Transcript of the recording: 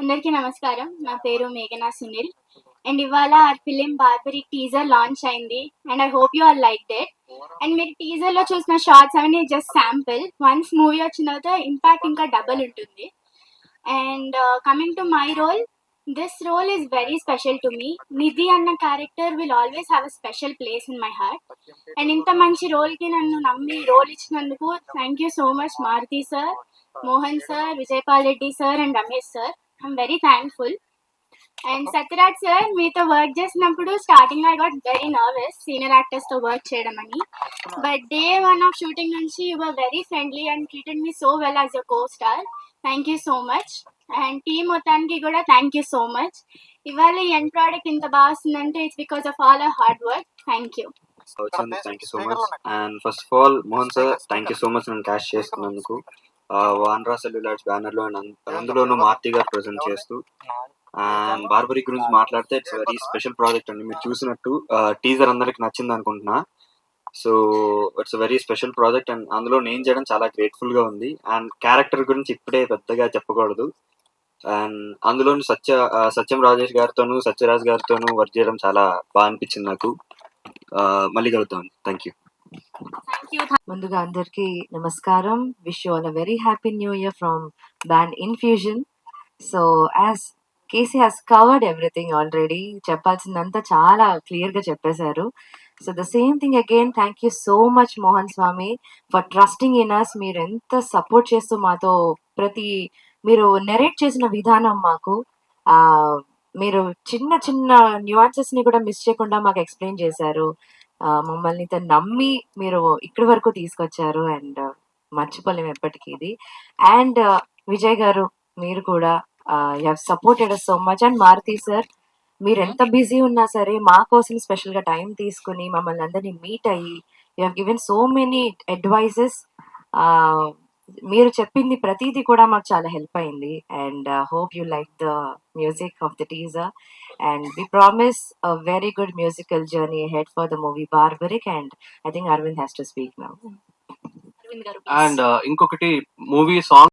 అందరికీ నమస్కారం. నా పేరు మేఘనా సునీల్. అండ్ ఇవాళ ఆ ఫిలిం బార్బరీ టీజర్ లాంచ్ అయింది. And I hope you are like that and మీరు టీజర్లో చూసిన షార్ట్స్ అవన్నీ జస్ట్ శాంపుల్ వన్స్ మూవీ వచ్చిన తర్వాత ఇంపాక్ట్ ఇంకా డబల్ ఉంటుంది. And coming to my role this role is very special to me Nidhi అన్న character will always have a special place in my heart and ఇంత మంచి రోల్కి నన్ను నమ్మి రోల్ ఇచ్చినందుకు thank you so much Maruthi sir Mohan sir Vijayapal Reddy sir and Ramesh sir I'm very thankful and Sathyaraj sir మీతో work చేసినప్పుడు starting I got very nervous senior యాక్టర్స్తో work చేయడం అని. But day one of shooting నుంచి you were very friendly and treated me so well as a co star thank you so much and team మొత్తానికి కూడా thank you so much ఇవాళ ఈ end product ఇంత బాగా వస్తుందంటే it's because of all a hard work thank you thank you so much and first of all Mohan sir thank you so much నన్ను cast చేసుకున్నందుకు వాన్రా సెల్యులార్స్ బ్యానర్లో అందులోనూ మార్తి గారు ప్రజెంట్ చేస్తూ. అండ్ బార్బరీ గురించి మాట్లాడితే ఇట్స్ వెరీ స్పెషల్ ప్రాజెక్ట్ అండి. మీరు చూసినట్టు టీజర్ అందరికి నచ్చింది అనుకుంటున్నా. So it's very special project and అందులో నేను చేయడం చాలా గ్రేట్ఫుల్గా ఉంది. అండ్ క్యారెక్టర్ గురించి ఇప్పుడే పెద్దగా చెప్పకూడదు. అండ్ అందులోను సత్య సత్యం రాజేష్ గారితోనూ సత్యరాజ్ గారితోనూ వర్క్ చేయడం చాలా బాగా అనిపించింది నాకు. మళ్ళీ కలుద్దాం. థ్యాంక్ యూ ముందుగా అందరికీ నమస్కారం. Wish you all a very happy new year from band Infusion so as KC has covered everything already చెప్పాల్సిందంతా చాలా క్లియర్గా చెప్పేశారు. So the same thing again thank you so much Mohan Swamy for trusting in us మీరు ఎంత support చేస్తూ మాతో ప్రతి మీరు narrate చేసిన విధానం మాకు మీరు చిన్న చిన్న న్యూఆన్సెస్ని కూడా మిస్ చేయకుండా మాకు ఎక్స్ప్లెయిన్ చేశారు. మమ్మల్ని ఇంత నమ్మి మీరు ఇక్కడి వరకు తీసుకొచ్చారు అండ్ మర్చిపోలేము ఎప్పటికీ ఇది. అండ్ విజయ్ గారు మీరు కూడా you supported so much and Maruthi sir మీరు ఎంత బిజీ ఉన్నా సరే మా కోసం స్పెషల్గా టైం తీసుకుని మమ్మల్ని అందరినీ మీట్ అయ్యి you given so many advices మీరు చెప్పింది ప్రతిదీ కూడా మాకు చాలా హెల్ప్ అయింది and hope you like the music of the teaser and we promise a very good musical journey ahead for the movie Barbaric and I think Arvind has to speak now. Aravind గారు and ఇంకొకటి movie song